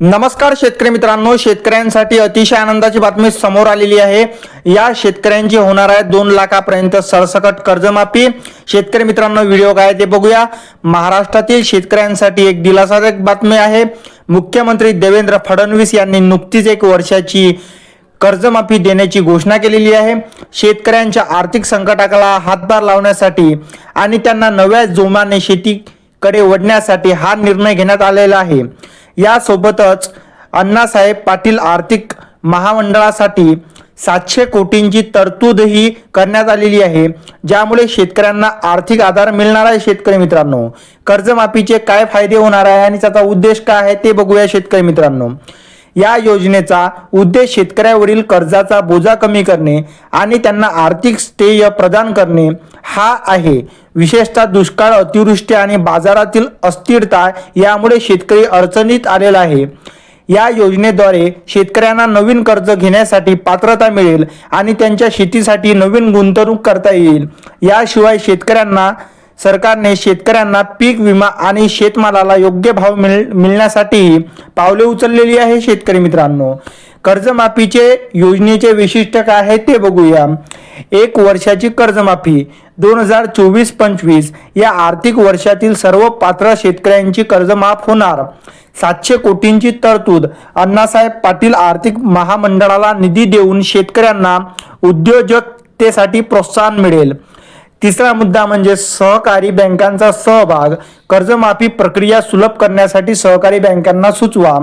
नमस्कार शेतकरी मित्रांनो शेतकऱ्यांसाठी अतिशय आनंदाची बातमी समोर आलेली आहे. या शेतकऱ्यांची होणार आहे दोन लाखापर्यंत सरसकट कर्जमाफी. शेतकरी मित्रांनो व्हिडिओ काय ते बघूया. महाराष्ट्रातील शेतकऱ्यांसाठी एक दिलासादायक बातमी आहे. मुख्यमंत्री देवेंद्र फडणवीस यांनी नुकतीच एक वर्षाची कर्जमाफी देण्याची घोषणा केलेली आहे. शेतकऱ्यांच्या आर्थिक संकटाला हातभार लावण्यासाठी आणि त्यांना नव्या जोमाने शेती कडे ओढण्यासाठी हा निर्णय घेण्यात आलेला आहे. यासोबतच अण्णासाहेब पाटील आर्थिक महामंडळासाठी सातशे कोटींची तरतूदही करण्यात आलेली आहे. ज्यामुळे शेतकऱ्यांना आर्थिक आधार मिळणार आहे शेतकरी मित्रांनो. कर्जमाफीचे काय फायदे होणार आहे आणि त्याचा उद्देश काय आहे ते बघूया शेतकरी मित्रांनो. या योजनेचा उद्देश शेतकऱ्यावरील कर्जाचा बोजा कमी करणे आणि त्यांना आर्थिक स्थेय प्रदान करणे. हा आहे. विशेषतः दुष्काळ अतिवृष्टी आणि बाजारातील अस्थिरता यामुळे शेतकरी अडचणीत आलेला आहे. या योजनेद्वारे शेतकऱ्यांना नवीन कर्ज घेण्यासाठी पात्रता मिळेल आणि त्यांच्या शेतीसाठी नवीन गुंतवणूक करता येईल. याशिवाय शेतकऱ्यांना सरकारने शेतकऱ्यांना पीक विमा आणि शेतमालाला योग्य भाव मिळ मिळण्यासाठीही पावले उचललेली आहे शेतकरी मित्रांनो. कर्जमाफीचे योजनेचे विशिष्ट काय आहे ते बघूया. एक वर्षाची कर्जमाफी दोन हजार चोवीस पंचवीस या आर्थिक वर्षातील सर्व पात्र शेतकऱ्यांची कर्जमाफ होणार. सातशे कोटींची तरतूद अण्णासाहेब पाटील आर्थिक महामंडळाला निधी देऊन शेतकऱ्यांना उद्योजकतेसाठी प्रोत्साहन मिळेल. तिसरा मुद्दा म्हणजे सहकारी बँकांचा सहभाग कर्जमाफी प्रक्रिया सुलभ करण्यासाठी सहकारी बँकांना सुचवा.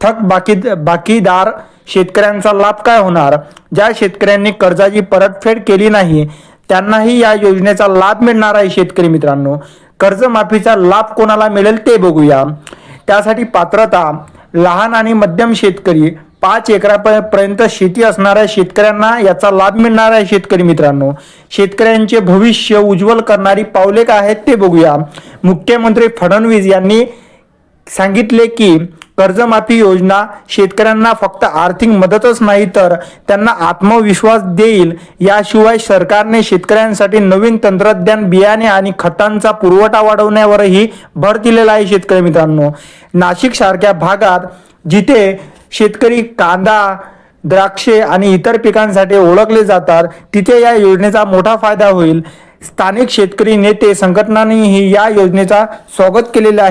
थक बाकी बाकीदार शेतकऱ्यांचा लाभ काय होणार? ज्या शेतकऱ्यांनी कर्जाची परतफेड केली नाही त्यांनाही या योजनेचा लाभ मिळणार आहे शेतकरी मित्रांनो. कर्जमाफीचा लाभ कोणाला मिळेल ते बघूया. त्यासाठी पात्रता लहान आणि मध्यम शेतकरी पाच एकरापर्यंत शेती असणाऱ्या शेतकऱ्यांना याचा लाभ मिळणार आहे शेतकरी मित्रांनो. शेतकऱ्यांचे भविष्य उज्ज्वल करणारी पावले काय आहेत ते बघूया. मुख्यमंत्री फडणवीस यांनी सांगितले की कर्जमाफी योजना शेतकऱ्यांना फक्त आर्थिक मदतच नाही तर त्यांना आत्मविश्वास देईल. याशिवाय सरकारने शेतकऱ्यांसाठी नवीन तंत्रज्ञान बियाणे आणि खतांचा पुरवठा वाढवण्यावरही भर दिलेला आहे शेतकरी मित्रांनो. नाशिक सारख्या भागात जिथे शेतकरी कांदा द्राक्षे आणि इतर पिकांसाठी ओळखले जातात तिथे या योजनेचा मोठा फायदा होईल. स्थानिक शेतकरी नेते संघटनांनीही या योजनेचा स्वागत केलेले आहे.